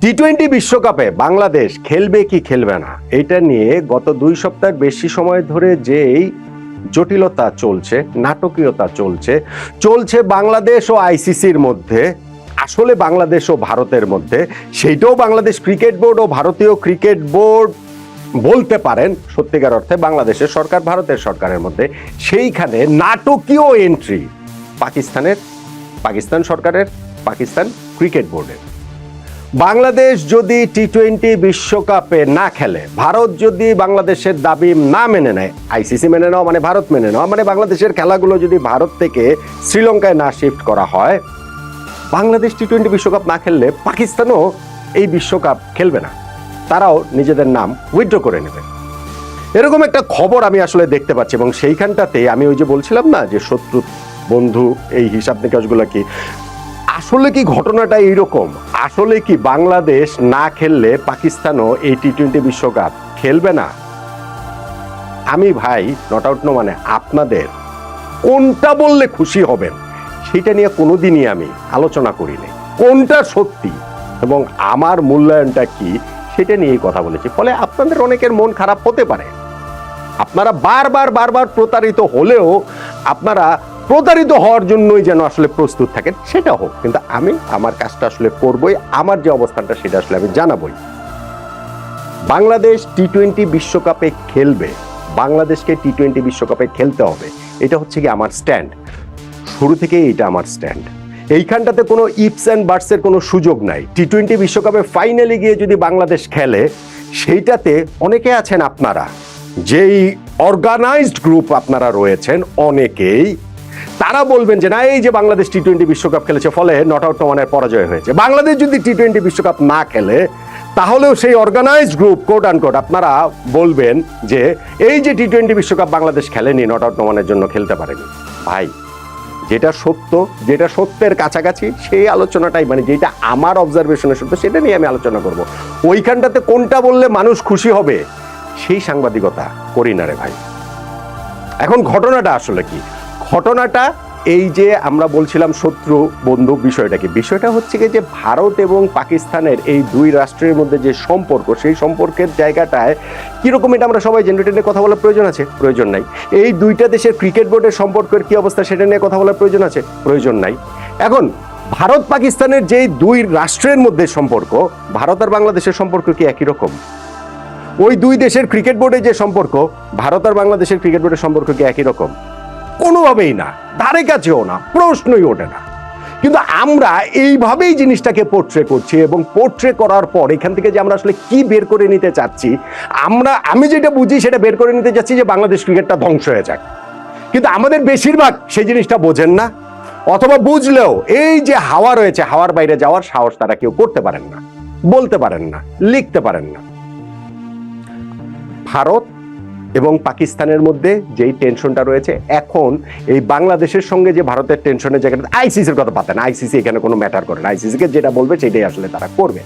T twenty বিশ্বকাপে বাংলাদেশ খেলবে কি খেলবে না, এটা নিয়ে গত দুই সপ্তাহের বেশি সময় ধরে যেই জটিলতা চলছে, নাটকীয়তা চলছে চলছে বাংলাদেশ ও আইসিসির মধ্যে, আসলে বাংলাদেশ ও ভারতের মধ্যে, সেইটাও বাংলাদেশ ক্রিকেট বোর্ড ও ভারতীয় ক্রিকেট বোর্ড বলতে পারেন, সত্যিকার অর্থে বাংলাদেশের সরকার, ভারতের সরকারের মধ্যে, সেইখানে নাটকীয় এন্ট্রি পাকিস্তানের, পাকিস্তান সরকারের, পাকিস্তান ক্রিকেট বোর্ডের। বাংলাদেশ যদি টি টোয়েন্টি বিশ্বকাপে না খেলে, ভারত যদি বাংলাদেশের দাবি না মেনে নেয় আইসিসি মেনে নেওয়া মানে ভারত মেনে নেওয়া মানে বাংলাদেশের খেলাগুলো যদি ভারত থেকে শ্রীলঙ্কায় না শিফট করা হয়, বাংলাদেশ টি টোয়েন্টি বিশ্বকাপ না খেললে পাকিস্তানও এই বিশ্বকাপ খেলবে না। তারাও নিজেদের নাম উইথড্র করে নেবে। এরকম একটা খবর আমি আসলে দেখতে পাচ্ছি এবং সেইখানটাতে আমি ওই যে বলছিলাম না যে শত্রু বন্ধু, এই হিসাব নিকাশগুলো কি আসলে কি ঘটনাটা এইরকম? আসলে কি বাংলাদেশ না খেললে পাকিস্তানও এই টি টোয়েন্টি বিশ্বকাপ খেলবে না? আমি ভাই নট আউট নো মানে আপনাদের, কোনটা বললে খুশি হবেন সেটা নিয়ে কোনোদিনই আমি আলোচনা করিনি। কোনটা সত্যি এবং আমার মূল্যায়নটা কি সেটা নিয়েই কথা বলেছি। ফলে আপনাদের অনেকের মন খারাপ হতে পারে। আপনারা বারবার বারবার প্রতারিত হলেও আপনারা প্রতারিত হওয়ার জন্যই যেন আসলে প্রস্তুত থাকেন, সেটা হোক। কিন্তু আমি আমার কাজটা আসলে করবই, আমার যে অবস্থানটা সেটা আসলে আমি জানাবই। বাংলাদেশ টি টোয়েন্টি বিশ্বকাপে খেলবে। বাংলাদেশকে টি টোয়েন্টি বিশ্বকাপে খেলতে হবে। এটা হচ্ছে কি আমার স্ট্যান্ড শুরু থেকেই এটা আমার স্ট্যান্ড এইখানটাতে কোনো ইপস অ্যান্ড বার্ডসের কোনো সুযোগ নাই। টি টোয়েন্টি বিশ্বকাপে ফাইনালে গিয়ে যদি বাংলাদেশ খেলে, সেইটাতে অনেকে আছেন আপনারা। যেই অর্গানাইজড গ্রুপ আপনারা রয়েছেন, অনেকেই তারা বলবেন যে না, এই যে বাংলাদেশ টি টোয়েন্টি বিশ্বকাপ খেলেছে, ফলে নট আউট টমানের পরাজয় হয়েছে। বাংলাদেশ যদি টি টোয়েন্টি বিশ্বকাপ না খেলে, তাহলেও সেই organised group quote unquote আপনারা বলবেন যে এই যে টি টোয়েন্টি বিশ্বকাপ বাংলাদেশ খেলেনি নট আউট টমানের জন্য খেলতে পারেনি। ভাই, যেটা সত্য, যেটা সত্যের কাছাকাছি, সেই আলোচনাটাই মানে যেটা আমার অবজারভেশনে সত্য, সেটা নিয়ে আমি আলোচনা করব। ওইখানটাতে কোনটা বললে মানুষ খুশি হবে, সেই সাংবাদিকতা করি না রে ভাই। এখন ঘটনাটা আসলে কি? ঘটনাটা এই যে আমরা বলছিলাম শত্রু বন্ধু বিষয়টা কি বিষয়টা হচ্ছে যে ভারত এবং পাকিস্তানের এই দুই রাষ্ট্রের মধ্যে যে সম্পর্ক, সেই সম্পর্কের জায়গাটায় কীরকম এটা আমরা সবাই জেনারেটের কথা বলার প্রয়োজন আছে? প্রয়োজন নাই। এই দুইটা দেশের ক্রিকেট বোর্ডের সম্পর্কের কী অবস্থা সেটা নিয়ে কথা বলার প্রয়োজন আছে? প্রয়োজন নাই। এখন, ভারত পাকিস্তানের যেই দুই রাষ্ট্রের মধ্যে সম্পর্ক, ভারত আর বাংলাদেশের সম্পর্ক কি একই রকম? ওই দুই দেশের ক্রিকেট বোর্ডের যে সম্পর্ক, ভারত আর বাংলাদেশের ক্রিকেট বোর্ডের সম্পর্ক কি একই রকম? কোনোভাবেই না, ধারে কাছেও না, প্রশ্নই ওঠে না। কিন্তু আমরা এইভাবেই জিনিসটাকে পোর্ট্রে করছি এবং পোর্ট্রে করার পর এখান থেকে যে আমরা আসলে কি বের করে নিতে চাচ্ছি, আমরা, আমি যেটা বুঝি সেটা বের করে নিতে চাচ্ছি যে বাংলাদেশ ক্রিকেটটা ধ্বংস হয়ে যাক। কিন্তু আমাদের বেশিরভাগ সেই জিনিসটা বোঝেন না, অথবা বুঝলেও এই যে হাওয়া রয়েছে, হাওয়ার বাইরে যাওয়ার সাহস তারা কেউ করতে পারেন না, বলতে পারেন না, লিখতে পারেন না। ভারত এবং পাকিস্তানের মধ্যে যেই টেনশনটা রয়েছে, এখন এই বাংলাদেশের সঙ্গে যে ভারতের টেনশনের জায়গাটা আইসিসির কথা পাতেন আইসিসি এখানে কোনো ম্যাটার করে না। আইসিসিকে যেটা বলবে সেটাই আসলে তারা করবে।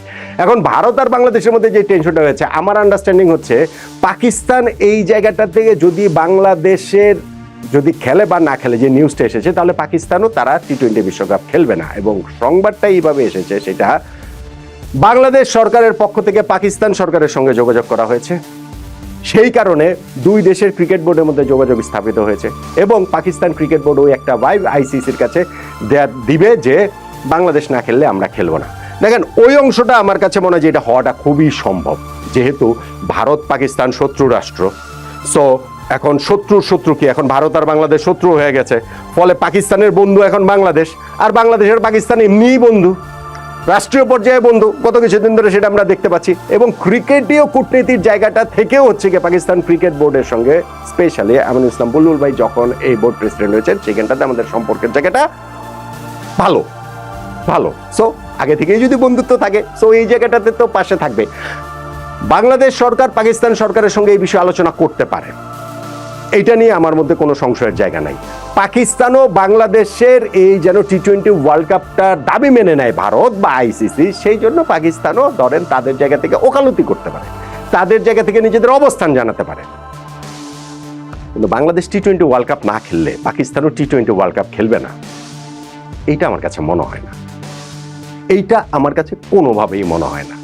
এখন ভারত আর বাংলাদেশের মধ্যে যে টেনশনটা রয়েছে, আমার আন্ডারস্ট্যান্ডিং হচ্ছে পাকিস্তান এই জায়গাটা থেকে যদি বাংলাদেশের যদি খেলে বা না খেলে যে নিউজটা এসেছে, তাহলে পাকিস্তানও তারা টি টোয়েন্টি বিশ্বকাপ খেলবে না। এবং সংবাদটা এইভাবে এসেছে, সেটা বাংলাদেশ সরকারের পক্ষ থেকে পাকিস্তান সরকারের সঙ্গে যোগাযোগ করা হয়েছে। সেই কারণে দুই দেশের ক্রিকেট বোর্ডের মধ্যে যোগাযোগ স্থাপিত হয়েছে এবং পাকিস্তান ক্রিকেট বোর্ড ওই একটা ভাইব আইসিসির কাছে দিবে যে বাংলাদেশ না খেললে আমরা খেলব না। দেখেন, ওই অংশটা আমার কাছে মনে হয় যে এটা হওয়াটা খুবই সম্ভব, যেহেতু ভারত পাকিস্তান শত্রু রাষ্ট্র। সো এখন শত্রুর শত্রু কি? এখন ভারত আর বাংলাদেশ শত্রু হয়ে গেছে। ফলে পাকিস্তানের বন্ধু এখন বাংলাদেশ, আর বাংলাদেশের পাকিস্তান এমনিই বন্ধু। রাষ্ট্রীয় পর্যায়ে বন্ধু গত কিছুদিন ধরে সেটা আমরা দেখতে পাচ্ছি। এবং ক্রিকেটীয় কূটনীতির জায়গাটা থেকেও হচ্ছে গিয়ে পাকিস্তান ক্রিকেট বোর্ডের সঙ্গে স্পেশালি আমিনুল ইসলাম বুলবুল ভাই যখন এই বোর্ড প্রেসিডেন্ট হয়েছেন, সেখানটাতে আমাদের সম্পর্কের জায়গাটা ভালো ভালো। সো আগে থেকেই যদি বন্ধুত্ব থাকে সো এই জায়গাটাতে তো পাশে থাকবে। বাংলাদেশ সরকার, পাকিস্তান সরকারের সঙ্গে এই বিষয়ে আলোচনা করতে পারে। এটা নিয়ে আমার মধ্যে কোনো সংশয়ের জায়গা নাই। পাকিস্তানও বাংলাদেশের এই যেন টি টোয়েন্টি ওয়ার্ল্ড কাপটা দাবি মেনে নেয় ভারত বা আইসিসি সেই জন্য পাকিস্তানও ধরেন তাদের জায়গা থেকে ওকালতি করতে পারে। তাদের জায়গা থেকে নিজেদের অবস্থান জানাতে পারে। কিন্তু Bangladesh T twenty world cup না খেললে পাকিস্তানও টি টোয়েন্টি ওয়ার্ল্ড কাপ খেলবে না। এইটা আমার কাছে মনে হয় না। এইটা আমার কাছে কোনোভাবেই মনে হয় না।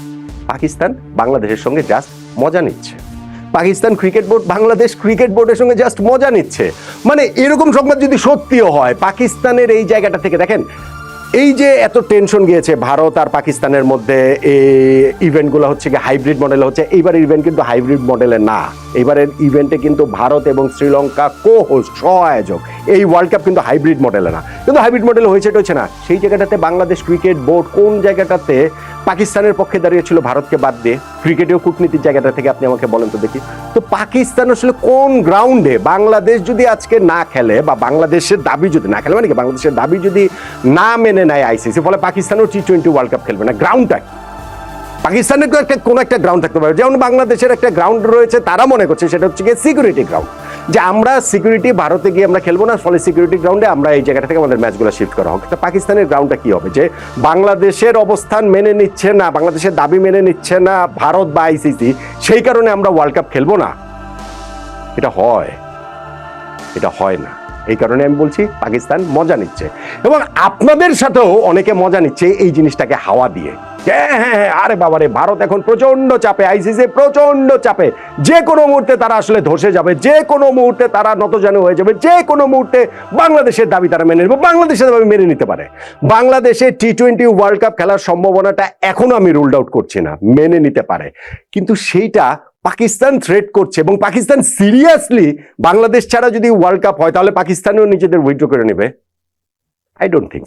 পাকিস্তান বাংলাদেশের সঙ্গে জাস্ট মজা নিচ্ছে। Pakistan cricket board Bangladesh cricket বোর্ডের সঙ্গে জাস্ট মজা নিচ্ছে। মানে এরকম সংবাদ যদি সত্যিও হয়, পাকিস্তানের এই জায়গাটা থেকে দেখেন, এই যে এত টেনশন গিয়েছে ভারত আর পাকিস্তানের মধ্যে এই ইভেন্টগুলো হচ্ছে কি হাইব্রিড মডেলে হচ্ছে এইবারের ইভেন্ট কিন্তু হাইব্রিড মডেলে না। এবারের ইভেন্টে কিন্তু ভারত এবং শ্রীলঙ্কা কো হোস্ট সহায়োজক এই ওয়ার্ল্ড কাপ কিন্তু হাইব্রিড মডেলে না কিন্তু হাইব্রিড মডেল হয়েছে, এটা হচ্ছে না। সেই জায়গাটাতে বাংলাদেশ ক্রিকেট বোর্ড কোন জায়গাটাতে পাকিস্তানের পক্ষে দাঁড়িয়েছিল ভারতকে বাদ দিয়ে? ক্রিকেটেও কূটনীতির জায়গাটা থেকে আপনি আমাকে বলেন তো দেখি। তো পাকিস্তান আসলে কোন গ্রাউন্ডে বাংলাদেশ যদি আজকে না খেলে বা বাংলাদেশের দাবি যদি না খেলে মানে কি বাংলাদেশের দাবি যদি না মেনে নেয় আইসিসি ফলে পাকিস্তানও টি টোয়েন্টি ওয়ার্ল্ড কাপ খেলবে না। গ্রাউন্ডটা পাকিস্তানের তো একটা কোনো একটা গ্রাউন্ড থাকতে পারে। যেমন বাংলাদেশের একটা গ্রাউন্ড রয়েছে, তারা মনে করছে সেটা হচ্ছে গিয়ে সিকিউরিটি গ্রাউন্ড যে আমরা সিকিউরিটি ভারতে গিয়ে আমরা খেলব না, ফলে সিকিউরিটি গ্রাউন্ডে আমরা এই জায়গাটা থেকে আমাদের ম্যাচগুলো শিফট করা হোক। তো পাকিস্তানের গ্রাউন্ডটা কি হবে? যে বাংলাদেশের অবস্থান মেনে নিচ্ছে না, বাংলাদেশের দাবি মেনে নিচ্ছে না ভারত বা আইসিসি সেই কারণে আমরা ওয়ার্ল্ড কাপ খেলব না? এটা হয়। এটা হয় না। এই কারণে আমি বলছি পাকিস্তান মজা নিচ্ছে। এবং আপনাদের সাথেও অনেকে মজা নিচ্ছে এই জিনিসটাকে হাওয়া দিয়ে। হ্যাঁ হ্যাঁ হ্যাঁ আরে বাবারে, ভারত এখন প্রচণ্ড চাপে আইসিসি প্রচণ্ড চাপে। যে কোনো মুহূর্তে তারা আসলে ধসে যাবে, যে কোনো মুহূর্তে তারা নতজানু হয়ে যাবে, যে কোনো মুহূর্তে বাংলাদেশের দাবি তারা মেনে নেবে, বাংলাদেশের দাবি মেনে নিতে পারে। বাংলাদেশে টি টোয়েন্টি ওয়ার্ল্ড কাপ খেলার সম্ভাবনাটা এখনও আমি রুলড আউট করছি না, মেনে নিতে পারে। কিন্তু সেইটা পাকিস্তান থ্রেট করছে এবং পাকিস্তান সিরিয়াসলি বাংলাদেশ ছাড়া যদি ওয়ার্ল্ড কাপ হয়, তাহলে পাকিস্তানেও নিজেদের উইথড্র করে নেবে। I don't think